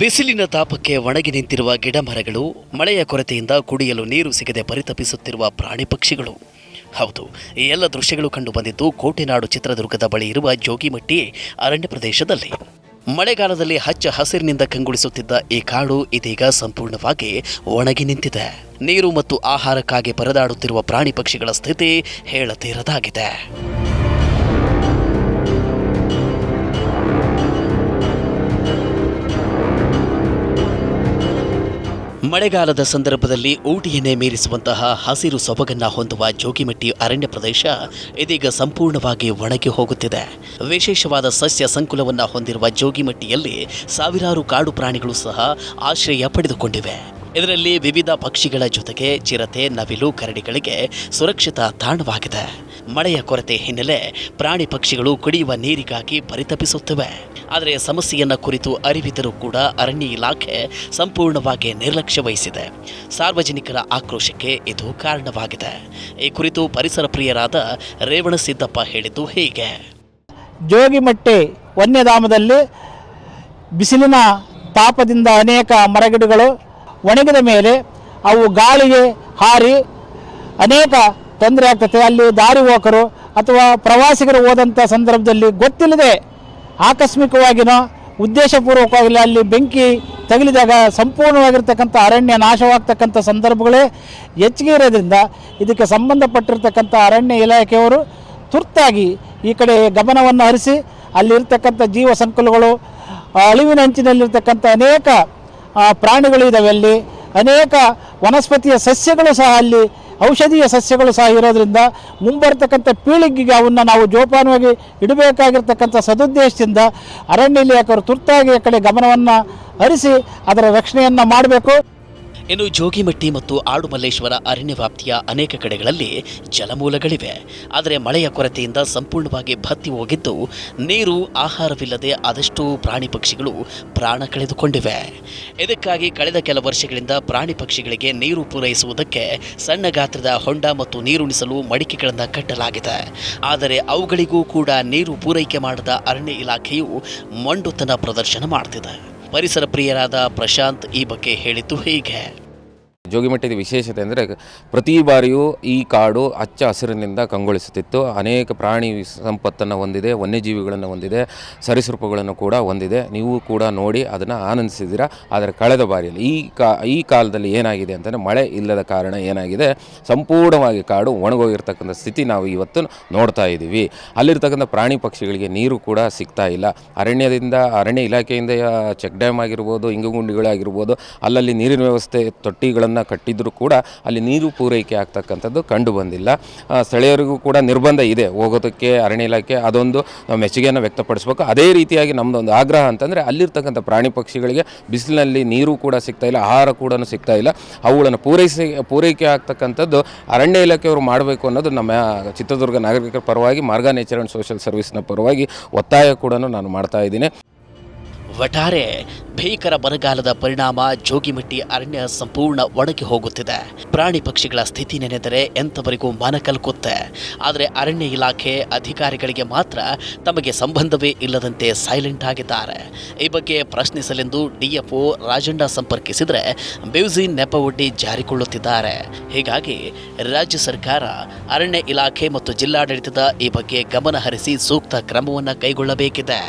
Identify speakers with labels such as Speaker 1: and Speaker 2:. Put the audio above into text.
Speaker 1: ಬಿಸಿಲಿನ ತಾಪಕ್ಕೆ ಒಣಗಿ ನಿಂತಿರುವ ಗಿಡ ಮರಗಳು, ಮಳೆಯ ಕೊರತೆಯಿಂದ ಕುಡಿಯಲು ನೀರು ಸಿಗದೆ ಪರಿತಪಿಸುತ್ತಿರುವ ಪ್ರಾಣಿ ಪಕ್ಷಿಗಳು. ಹೌದು, ಈ ಎಲ್ಲ ದೃಶ್ಯಗಳು ಕಂಡು ಬಂದಿದ್ದು ಕೋಟೆನಾಡು ಚಿತ್ರದುರ್ಗದ ಬಳಿ ಇರುವ ಜೋಗಿಮಟ್ಟಿ ಅರಣ್ಯ ಪ್ರದೇಶದಲ್ಲಿ. ಮಳೆಗಾಲದಲ್ಲಿ ಹಚ್ಚ ಹಸಿರಿನಿಂದ ಕಂಗೊಳಿಸುತ್ತಿದ್ದ ಈ ಕಾಡು ಇದೀಗ ಸಂಪೂರ್ಣವಾಗಿ ಒಣಗಿ ನಿಂತಿದೆ. ನೀರು ಮತ್ತು ಆಹಾರಕ್ಕಾಗಿ ಪರದಾಡುತ್ತಿರುವ ಪ್ರಾಣಿ ಪಕ್ಷಿಗಳ ಸ್ಥಿತಿ ಹೇಳತೀರದಾಗಿದೆ. ಮಳೆಗಾಲದ ಸಂದರ್ಭದಲ್ಲಿ ಊಟಿಯನ್ನೇ ಮೀರಿಸುವಂತಹ ಹಸಿರು ಸೊಬಗನ್ನ ಹೊಂದುವ ಜೋಗಿಮಟ್ಟಿ ಅರಣ್ಯ ಪ್ರದೇಶ ಇದೀಗ ಸಂಪೂರ್ಣವಾಗಿ ಒಣಗಿ ಹೋಗುತ್ತಿದೆ. ವಿಶೇಷವಾದ ಸಸ್ಯ ಸಂಕುಲವನ್ನು ಹೊಂದಿರುವ ಜೋಗಿಮಟ್ಟಿಯಲ್ಲಿ ಸಾವಿರಾರು ಕಾಡು ಪ್ರಾಣಿಗಳು ಸಹ ಆಶ್ರಯ ಪಡೆದುಕೊಂಡಿವೆ. ಇದರಲ್ಲಿ ವಿವಿಧ ಪಕ್ಷಿಗಳ ಜೊತೆಗೆ ಚಿರತೆ, ನವಿಲು, ಕರಡಿಗಳಿಗೆ ಸುರಕ್ಷಿತ ತಾಣವಾಗಿದೆ. ಮಳೆಯ ಕೊರತೆ ಹಿನ್ನೆಲೆ ಪ್ರಾಣಿ ಪಕ್ಷಿಗಳು ಕುಡಿಯುವ ನೀರಿಗಾಗಿ ಪರಿತಪಿಸುತ್ತಿವೆ. ಆದರೆ ಸಮಸ್ಯೆಯನ್ನು ಕುರಿತು ಅರಿವಿದ್ದರೂ ಕೂಡ ಅರಣ್ಯ ಇಲಾಖೆ ಸಂಪೂರ್ಣವಾಗಿ ನಿರ್ಲಕ್ಷ್ಯ ವಹಿಸಿದೆ. ಸಾರ್ವಜನಿಕರ ಆಕ್ರೋಶಕ್ಕೆ ಇದು ಕಾರಣವಾಗಿದೆ. ಈ ಕುರಿತು ಪರಿಸರ ಪ್ರಿಯರಾದ ರೇವಣಸಿದ್ದಪ್ಪ ಹೇಳಿದ್ದು ಹೀಗೆ.
Speaker 2: ಜೋಗಿಮಟ್ಟೆ ವನ್ಯಧಾಮದಲ್ಲಿ ಬಿಸಿಲಿನ ತಾಪದಿಂದ ಅನೇಕ ಮರಗಿಡಗಳು ಒಣಗಿದ ಮೇಲೆ ಅವು ಗಾಳಿಗೆ ಹಾರಿ ಅನೇಕ ತೊಂದರೆ ಆಗ್ತದೆ. ಅಲ್ಲಿ ದಾರಿ ಹೋಕರು ಅಥವಾ ಪ್ರವಾಸಿಗರು ಹೋದಂಥ ಸಂದರ್ಭದಲ್ಲಿ ಗೊತ್ತಿಲ್ಲದೆ ಆಕಸ್ಮಿಕವಾಗಿನೋ ಉದ್ದೇಶಪೂರ್ವಕವಾಗಿ ಅಲ್ಲಿ ಬೆಂಕಿ ತಗಲಿದಾಗ ಸಂಪೂರ್ಣವಾಗಿರ್ತಕ್ಕಂಥ ಅರಣ್ಯ ನಾಶವಾಗ್ತಕ್ಕಂಥ ಸಂದರ್ಭಗಳೇ ಹೆಚ್ಚಿಗೆ ಇರೋದ್ರಿಂದ ಇದಕ್ಕೆ ಸಂಬಂಧಪಟ್ಟಿರ್ತಕ್ಕಂಥ ಅರಣ್ಯ ಇಲಾಖೆಯವರು ತುರ್ತಾಗಿ ಈ ಕಡೆ ಗಮನವನ್ನು ಹರಿಸಿ, ಅಲ್ಲಿರ್ತಕ್ಕಂಥ ಜೀವ ಸಂಕುಲಗಳು ಅಳಿವಿನ ಅಳಿವಿನಂಚಿನಲ್ಲಿರ್ತಕ್ಕಂಥ ಅನೇಕ ಪ್ರಾಣಿಗಳು ಇದ್ದಾವೆ ಅಲ್ಲಿ. ಅನೇಕ ವನಸ್ಪತಿಯ ಸಸ್ಯಗಳು ಸಹ ಅಲ್ಲಿ ಔಷಧೀಯ ಸಸ್ಯಗಳು ಸಹ ಇರೋದ್ರಿಂದ ಮುಂಬರ್ತಕ್ಕಂಥ ಪೀಳಿಗೆಗೆ ಅವನ್ನ ನಾವು ಜೋಪಾನವಾಗಿ ಇಡಬೇಕಾಗಿರ್ತಕ್ಕಂಥ ಸದುದ್ದೇಶದಿಂದ ಅರಣ್ಯ ಇಲಾಖೆಯವರು ತುರ್ತಾಗಿ ಕಡೆ ಗಮನವನ್ನು ಹರಿಸಿ ಅದರ ರಕ್ಷಣೆಯನ್ನು ಮಾಡಬೇಕು.
Speaker 1: ಇನ್ನು ಜೋಗಿಮಟ್ಟಿ ಮತ್ತು ಆಡುಮಲ್ಲೇಶ್ವರ ಅರಣ್ಯ ವ್ಯಾಪ್ತಿಯ ಅನೇಕ ಕಡೆಗಳಲ್ಲಿ ಜಲಮೂಲಗಳಿವೆ. ಆದರೆ ಮಳೆಯ ಕೊರತೆಯಿಂದ ಸಂಪೂರ್ಣವಾಗಿ ಭತ್ತಿ ಹೋಗಿದ್ದು, ನೀರು, ಆಹಾರವಿಲ್ಲದೆ ಆದಷ್ಟು ಪ್ರಾಣಿ ಪಕ್ಷಿಗಳು ಪ್ರಾಣ ಕಳೆದುಕೊಂಡಿವೆ. ಇದಕ್ಕಾಗಿ ಕಳೆದ ಕೆಲ ವರ್ಷಗಳಿಂದ ಪ್ರಾಣಿ ಪಕ್ಷಿಗಳಿಗೆ ನೀರು ಪೂರೈಸುವುದಕ್ಕೆ ಸಣ್ಣ ಗಾತ್ರದ ಹೊಂಡ ಮತ್ತು ನೀರುಣಿಸಲು ಮಡಿಕೆಗಳನ್ನು ಕಟ್ಟಲಾಗಿದೆ. ಆದರೆ ಅವುಗಳಿಗೂ ಕೂಡ ನೀರು ಪೂರೈಕೆ ಮಾಡದ ಅರಣ್ಯ ಇಲಾಖೆಯು ಮಂಡುತನ ಪ್ರದರ್ಶನ ಮಾಡ್ತಿದೆ. ಪರಿಸರ ಪ್ರಿಯರಾದ ಪ್ರಶಾಂತ್ ಈ ಬಗ್ಗೆ ಹೇಳಿದ್ದು ಹೀಗೆ.
Speaker 3: ಜೋಗಿಮಟ್ಟದ ವಿಶೇಷತೆ ಅಂದರೆ ಪ್ರತಿ ಬಾರಿಯೂ ಈ ಕಾಡು ಹಚ್ಚ ಹಸಿರಿನಿಂದ ಕಂಗೊಳಿಸುತ್ತಿತ್ತು. ಅನೇಕ ಪ್ರಾಣಿ ಸಂಪತ್ತನ್ನು ಹೊಂದಿದೆ, ವನ್ಯಜೀವಿಗಳನ್ನು ಹೊಂದಿದೆ, ಸರಿಸೃಪಗಳನ್ನು ಕೂಡ ಹೊಂದಿದೆ. ನೀವು ಕೂಡ ನೋಡಿ ಅದನ್ನು ಆನಂದಿಸಿದ್ದೀರಾ? ಆದರೆ ಕಳೆದ ಬಾರಿಯಲ್ಲಿ ಈ ಕಾ, ಈ ಕಾಲದಲ್ಲಿ ಏನಾಗಿದೆ ಅಂತಂದರೆ ಮಳೆ ಇಲ್ಲದ ಕಾರಣ ಏನಾಗಿದೆ? ಸಂಪೂರ್ಣವಾಗಿ ಕಾಡು ಒಣಗೋಗಿರ್ತಕ್ಕಂಥ ಸ್ಥಿತಿ ನಾವು ಇವತ್ತು ನೋಡ್ತಾ ಇದ್ದೀವಿ. ಅಲ್ಲಿರ್ತಕ್ಕಂಥ ಪ್ರಾಣಿ ಪಕ್ಷಿಗಳಿಗೆ ನೀರು ಕೂಡ ಸಿಗ್ತಾ ಇಲ್ಲ. ಅರಣ್ಯದಿಂದ, ಅರಣ್ಯ ಇಲಾಖೆಯಿಂದ ಚೆಕ್ ಡ್ಯಾಮ್ ಆಗಿರ್ಬೋದು ಇಂಗುಗುಂಡಿಗಳಾಗಿರ್ಬೋದು ಅಲ್ಲಲ್ಲಿ ನೀರಿನ ವ್ಯವಸ್ಥೆ, ತೊಟ್ಟಿಗಳನ್ನು ಕಟ್ಟಿದರೂ ಕೂಡ ಅಲ್ಲಿ ನೀರು ಪೂರೈಕೆ ಆಗ್ತಕ್ಕಂಥದ್ದು ಕಂಡು ಬಂದಿಲ್ಲ ಸ್ಥಳೀಯರಿಗೂ ಕೂಡ ನಿರ್ಬಂಧ ಇದೆ. ಹೋಗೋದಕ್ಕೆ, ಅರಣ್ಯ ಇಲಾಖೆ ಅದೊಂದು ಮೆಚ್ಚುಗೆಯನ್ನು ವ್ಯಕ್ತಪಡಿಸಬೇಕು. ಅದೇ ರೀತಿಯಾಗಿ ನಮ್ಮದೊಂದು ಆಗ್ರಹ ಅಂತಂದರೆ ಅಲ್ಲಿರ್ತಕ್ಕಂಥ ಪ್ರಾಣಿ ಪಕ್ಷಿಗಳಿಗೆ ಬಿಸಿಲಿನಲ್ಲಿ ನೀರು ಕೂಡ ಸಿಗ್ತಾ ಇಲ್ಲ, ಆಹಾರ ಕೂಡ ಸಿಗ್ತಾ ಇಲ್ಲ. ಅವುಗಳನ್ನು ಪೂರೈಸಿ, ಪೂರೈಕೆ ಆಗ್ತಕ್ಕಂಥದ್ದು ಅರಣ್ಯ ಇಲಾಖೆಯವರು ಮಾಡಬೇಕು ಅನ್ನೋದು ನಮ್ಮ ಚಿತ್ರದುರ್ಗ ನಾಗರಿಕರ ಪರವಾಗಿ, ಮಾರ್ಗ ನೇಚರ್ ಆ್ಯಂಡ್ ಸೋಷಿಯಲ್ ಸರ್ವಿಸ್ನ ಪರವಾಗಿ ಒತ್ತಾಯ ಕೂಡ ನಾನು ಮಾಡ್ತಾ ಇದ್ದೀನಿ.
Speaker 1: ಒಟ್ಟಾರೆ ಭೀಕರ ಬರಗಾಲದ ಪರಿಣಾಮ ಜೋಗಿಮಟ್ಟಿ ಅರಣ್ಯ ಸಂಪೂರ್ಣ ಒಣಗಿ ಹೋಗುತ್ತಿದೆ. ಪ್ರಾಣಿ ಪಕ್ಷಿಗಳ ಸ್ಥಿತಿ ನೆನೆದರೆ ಎಂಥವರಿಗೂ ಮನ ಕಲ್ಕುತ್ತೆ. ಆದರೆ ಅರಣ್ಯ ಇಲಾಖೆ ಅಧಿಕಾರಿಗಳಿಗೆ ಮಾತ್ರ ತಮಗೆ ಸಂಬಂಧವೇ ಇಲ್ಲದಂತೆ ಸೈಲೆಂಟ್ ಆಗಿದ್ದಾರೆ. ಈ ಬಗ್ಗೆ ಪ್ರಶ್ನಿಸಲೆಂದು ಡಿಎಫ್ಒ ರಾಜಣ್ಣ ಸಂಪರ್ಕಿಸಿದರೆ ಬ್ಯೂಸಿ ನೆಪವೊಡ್ಡಿ ಜಾರಿಕೊಳ್ಳುತ್ತಿದ್ದಾರೆ. ಹೀಗಾಗಿ ರಾಜ್ಯ ಸರ್ಕಾರ, ಅರಣ್ಯ ಇಲಾಖೆ ಮತ್ತು ಜಿಲ್ಲಾಡಳಿತದ ಈ ಬಗ್ಗೆ ಗಮನ ಹರಿಸಿ ಸೂಕ್ತ ಕ್ರಮವನ್ನು ಕೈಗೊಳ್ಳಬೇಕಿದೆ.